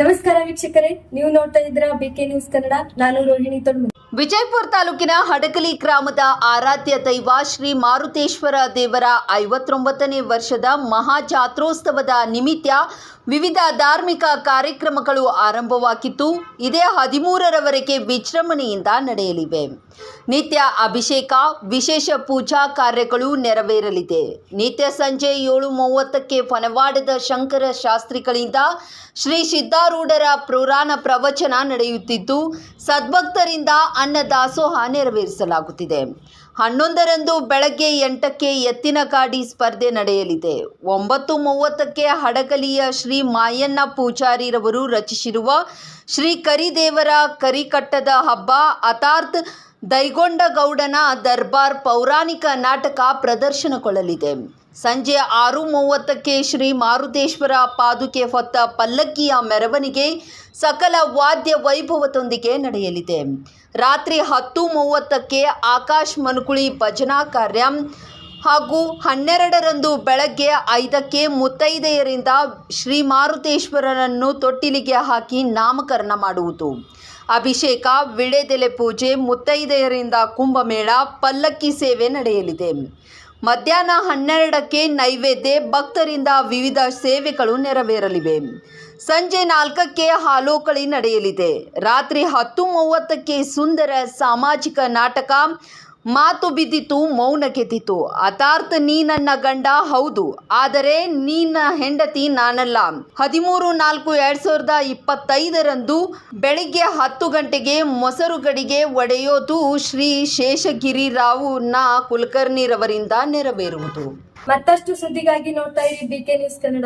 ನಮಸ್ಕಾರ ವೀಕ್ಷಕರೇ ನೀವು ನೋಡ್ತಾ ಇದ್ರ ಬಿಕೆ ನ್ಯೂಸ್ ಕನ್ನಡ. ನಾನು ರೋಹಿಣಿ ತೊಡ್ಮನಿ. ವಿಜಯಪುರ ತಾಲೂಕಿನ ಹಡಕಲಿ ಗ್ರಾಮದ ಆರಾಧ್ಯ ದೈವ ಶ್ರೀ ಮಾರುತೇಶ್ವರ ದೇವರ ಐವತ್ತೊಂಬತ್ತನೇ ವರ್ಷದ ಮಹಾ ಜಾತ್ರೋತ್ಸವದ ನಿಮಿತ್ತ ವಿವಿಧ ಧಾರ್ಮಿಕ ಕಾರ್ಯಕ್ರಮಗಳು ಆರಂಭವಾಗಿದ್ದು, ಇದೇ ಹದಿಮೂರರವರೆಗೆ ವಿಜೃಂಭಣೆಯಿಂದ ನಡೆಯಲಿವೆ. ನಿತ್ಯ ಅಭಿಷೇಕ, ವಿಶೇಷ ಪೂಜಾ ಕಾರ್ಯಗಳು ನೆರವೇರಲಿದೆ. ನಿತ್ಯ ಸಂಜೆ ಏಳು ಮೂವತ್ತಕ್ಕೆ ಫನವಾಡದ ಶಂಕರ ಶಾಸ್ತ್ರಿಗಳಿಂದ ಶ್ರೀ ಸಿದ್ಧಾರೂಢರ ಪುರಾಣ ಪ್ರವಚನ ನಡೆಯುತ್ತಿದ್ದು, ಸದ್ಭಕ್ತರಿಂದ ಅನ್ನ ದಾಸೋಹ ನೆರವೇರಿಸಲಾಗುತ್ತಿದೆ. ಹನ್ನೊಂದರಂದು ಬೆಳಗ್ಗೆ ಎಂಟಕ್ಕೆ ಎತ್ತಿನ ಗಾಡಿ ಸ್ಪರ್ಧೆ ನಡೆಯಲಿದೆ. ಒಂಬತ್ತು ಮೂವತ್ತಕ್ಕೆ ಹಡಗಲಿಯ ಶ್ರೀ ಮಾಯಣ್ಣ ಪೂಜಾರಿರವರು ರಚಿಸಿರುವ ಶ್ರೀ ಕರಿದೇವರ ಕರಿಕಟ್ಟದ ಹಬ್ಬ ಅತಾರ್ತ್ ದೈಗೊಂಡಗೌಡನ ದರ್ಬಾರ್ ಪೌರಾಣಿಕ ನಾಟಕ ಪ್ರದರ್ಶನಗೊಳ್ಳಲಿದೆ. ಸಂಜೆ ಆರು ಮೂವತ್ತಕ್ಕೆ ಶ್ರೀ ಮಾರುತೇಶ್ವರ ಪಾದುಕೆ ಹೊತ್ತ ಪಲ್ಲಕ್ಕಿಯ ಮೆರವಣಿಗೆ ಸಕಲ ವಾದ್ಯ ವೈಭವದೊಂದಿಗೆ ನಡೆಯಲಿದೆ. ರಾತ್ರಿ ಹತ್ತು ಮೂವತ್ತಕ್ಕೆ ಆಕಾಶ್ ಮನುಕುಳಿ ಭಜನಾ ಕಾರ್ಯ ಹಾಗೂ ಹನ್ನೆರಡರಂದು ಬೆಳಗ್ಗೆ ಐದಕ್ಕೆ ಮುತ್ತೈದೆಯರಿಂದ ಶ್ರೀ ಮಾರುತೇಶ್ವರನನ್ನು ತೊಟ್ಟಿಲಿಗೆ ಹಾಕಿ ನಾಮಕರಣ ಮಾಡುವುದು. ಅಭಿಷೇಕ ವಿಳೆದೆಲೆ ಪೂಜೆ, ಮುತ್ತೈದೆಯರಿಂದ ಕುಂಭಮೇಳ, ಪಲ್ಲಕ್ಕಿ ಸೇವೆ ನಡೆಯಲಿದೆ. ಮಧ್ಯಾಹ್ನ ಹನ್ನೆರಡಕ್ಕೆ ನೈವೇದ್ಯ, ಭಕ್ತರಿಂದ ವಿವಿಧ ಸೇವೆಗಳು ನೆರವೇರಲಿವೆ. ಸಂಜೆ ನಾಲ್ಕಕ್ಕೆ ಹಾಲೋಕಳಿ ನಡೆಯಲಿದೆ. ರಾತ್ರಿ ಹತ್ತು ಮೂವತ್ತಕ್ಕೆ ಸುಂದರ ಸಾಮಾಜಿಕ ನಾಟಕ ಮಾತು ಬಿದ್ದಿತು, ಮೌನ ಗೆದ್ದಿತು ಅಥಾರ್ಥ ನೀ ನನ್ನ ಗಂಡ, ಹೌದು. ಆದರೆ ನೀನ ಹೆಂಡತಿ ನಾನಲ್ಲ. ಹದಿಮೂರು ನಾಲ್ಕು ಎರಡ್ ಸಾವಿರದ ಇಪ್ಪತ್ತೈದರಂದು ಬೆಳಿಗ್ಗೆ ಹತ್ತು ಗಂಟೆಗೆ ಮೊಸರುಗಡಿಗೆ ಒಡೆಯೋದು ಶ್ರೀ ಶೇಷಗಿರಿರಾವು ನ ಕುಲಕರ್ಣಿರವರಿಂದ ನೆರವೇರುವುದು. ಮತ್ತಷ್ಟು ಸುದ್ದಿಗಾಗಿ ನೋಡ್ತಾ ಇರಿ ನ್ಯೂಸ್ ಕನ್ನಡ.